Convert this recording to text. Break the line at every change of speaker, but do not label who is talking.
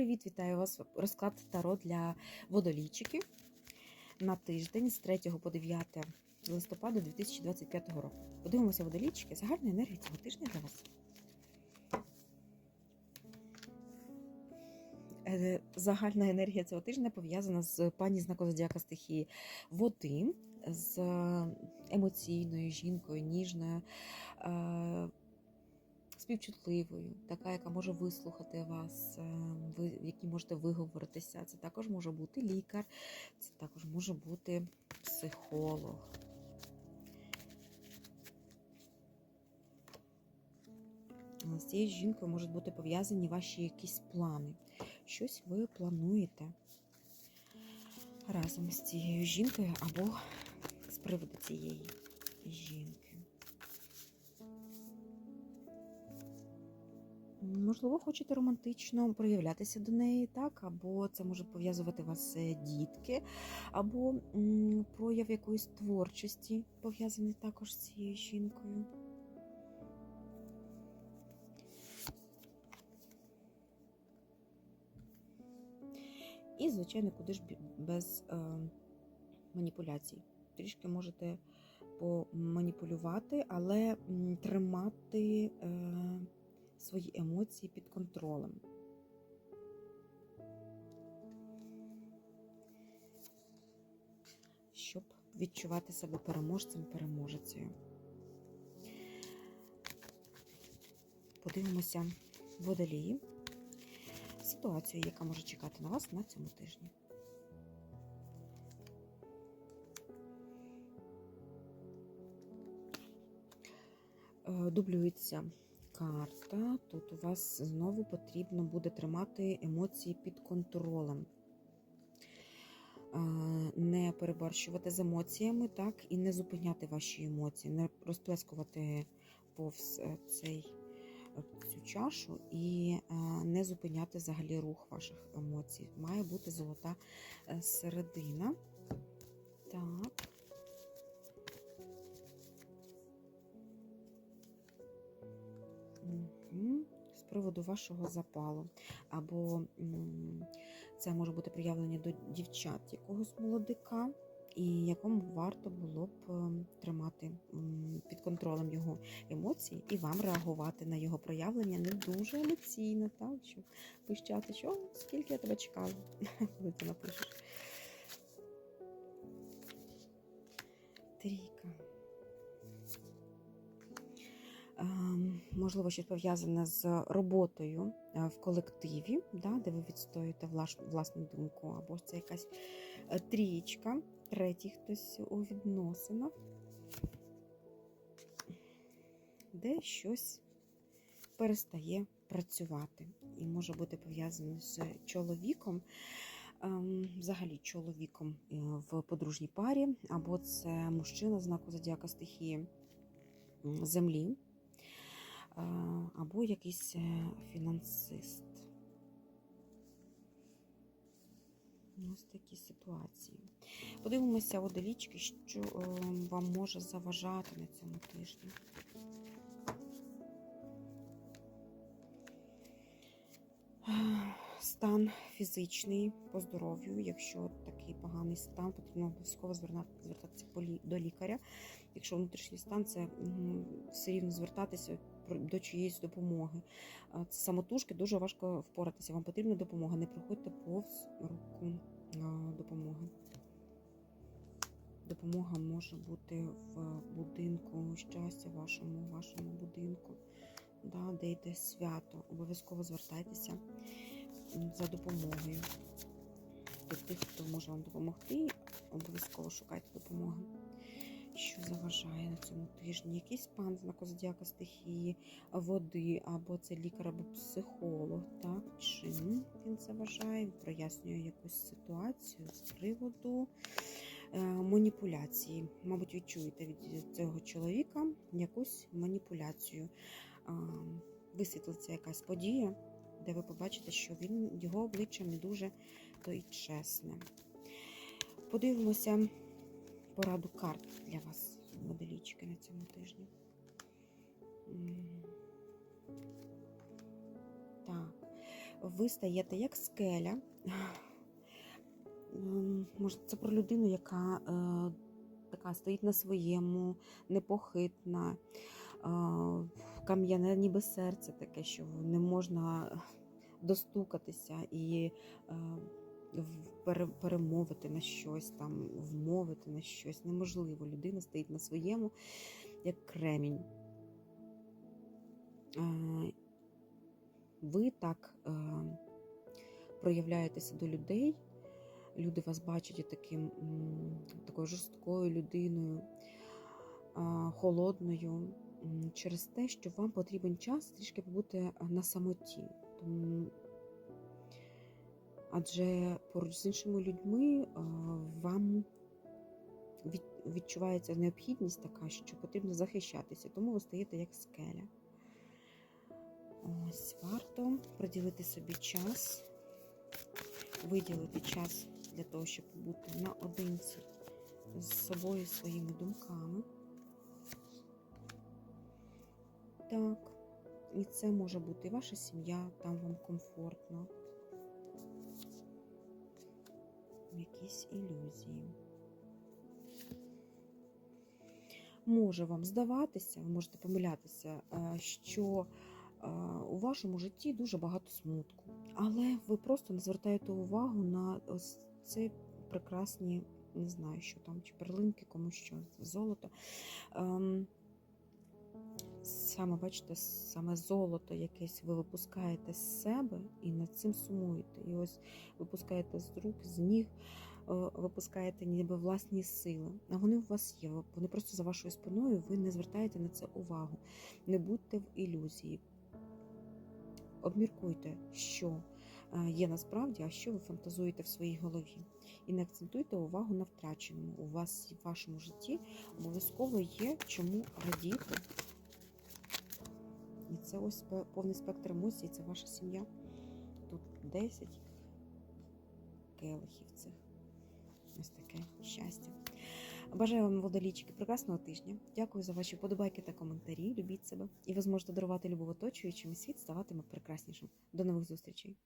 привіт! Вітаю вас! Розклад Таро для водолійчиків на тиждень з 3 по 9 листопада 2025 року. Подивимося водолійчики. Загальна енергія цього тижня для вас. Е, Загальна енергія цього тижня пов'язана з пані знаку зодіака стихії води, з емоційною жінкою, ніжною. Е, співчутливою, така, яка може вислухати вас, е, ви, якій можете виговоритися. Це також може бути лікар, це також може бути психолог. З цією жінкою можуть бути пов'язані ваші якісь плани. Щось ви плануєте разом з цією жінкою або з приводу цієї жінки. Можливо, хочете романтично проявлятися до неї, так, або це може пов'язувати вас е, дітки, або прояв якоїсь творчості пов'язаний також з цією жінкою. І, звичайно, куди ж без е, маніпуляцій. Трішки можете поманіпулювати, але тримати. Е, свої емоції під контролем. Щоб відчувати себе переможцем, переможецею. Подивимося водолії, ситуацію, яка може чекати на вас на цьому тижні. Е, Дублюється карта. Тут у вас знову потрібно буде тримати емоції під контролем. Не переборщувати з емоціями, так, і не зупиняти ваші емоції, не розплескувати повз е, цей, е, цю чашу і е, не зупиняти взагалі рух ваших емоцій. Має бути золота середина. Так. Приводу вашого запалу. Або це може бути проявлення до дівчат якогось молодика, і якому варто було б ем, тримати під контролем його емоції і вам реагувати на його проявлення не дуже емоційно, так? Щоб пищати, що скільки я тебе чекала, коли ти напишеш. Трійка. Можливо, щось пов'язане з роботою е, в колективі, да, де ви відстоюєте власну думку, або це якась е, трієчка, третій хтось у відносинах, де щось перестає працювати і може бути пов'язане з чоловіком, ем, взагалі чоловіком е, в подружній парі, або це мужчина знаку зодіака стихії землі. Або якийсь е, фінансист. Ось такі ситуації. Подивимося водолічки, що е, вам може заважати на цьому тижні. Стан фізичний по здоров'ю. Якщо такий поганий стан, потрібно обов'язково звертатися до лікаря. Якщо внутрішній стан, це все рівно звертатися до чиєїсь допомоги. Самотужки дуже важко впоратися. Вам потрібна допомога. Не приходьте повз руку допомоги. Допомога може бути в будинку щастя, вашому, вашому будинку, да, де йде свято. Обов'язково звертайтеся за допомогою. До тих, хто може вам допомогти, обов'язково шукайте допомоги. Що заважає на цьому тижні? Якийсь пан знаку зодіака стихії, води, або це лікар, або психолог. Так, чим він заважає? Прояснює якусь ситуацію з приводу е, маніпуляції. Мабуть, ви чуєте від цього чоловіка якусь маніпуляцію. Висвітлиться якась подія, де ви побачите, що він його обличчя не дуже то й чесне. Подивимося пораду карт для вас, водолічки, на цьому тижні. Так. ви стаєте як скеля. Може, це про людину, яка е, така стоїть на своєму, непохитна, е, кам'яне ніби серце таке, що не можна достукатися і е, перемовити на щось, там, вмовити на щось. Неможливо. Людина стоїть на своєму, як кремінь. Ви так е, проявляєтеся до людей. Люди вас бачать таким, такою жорсткою людиною, холодною, через те, що вам потрібен час трішки побути на самоті. Тому, адже поруч з іншими людьми вам відчувається необхідність така, що потрібно захищатися, тому ви стаєте як скеля. Ось варто приділити собі час, виділити час для того, щоб бути наодинці з собою, своїми думками. Так, і це може бути ваша сім'я, там вам комфортно. Якісь ілюзії. Може вам здаватися, ви можете помилятися, е, що е, у вашому житті дуже багато смутку. Але ви просто не звертаєте увагу на ось ці прекрасні, не знаю, що там, чи перлинки, кому що, золото. Саме бачите, саме золото якесь ви випускаєте з себе і над цим сумуєте. І ось випускаєте з рук, з ніг, е, випускаєте ніби власні сили. А вони у вас є. Вони просто за вашою спиною, ви не звертаєте на це увагу. Не будьте в ілюзії. Обміркуйте, що е, є насправді, а що ви фантазуєте в своїй голові. І не акцентуйте увагу на втраченому. У вас в вашому житті обов'язково є чому радіти. І це ось повний спектр емоцій, це ваша сім'я. Тут 10 келихів цих. Ось таке щастя. Бажаю вам, водолічки, прекрасного тижня. Дякую за ваші вподобайки та коментарі. Любіть себе. І ви зможете дарувати любов оточуючим, і світ ставатиме прекраснішим. До нових зустрічей!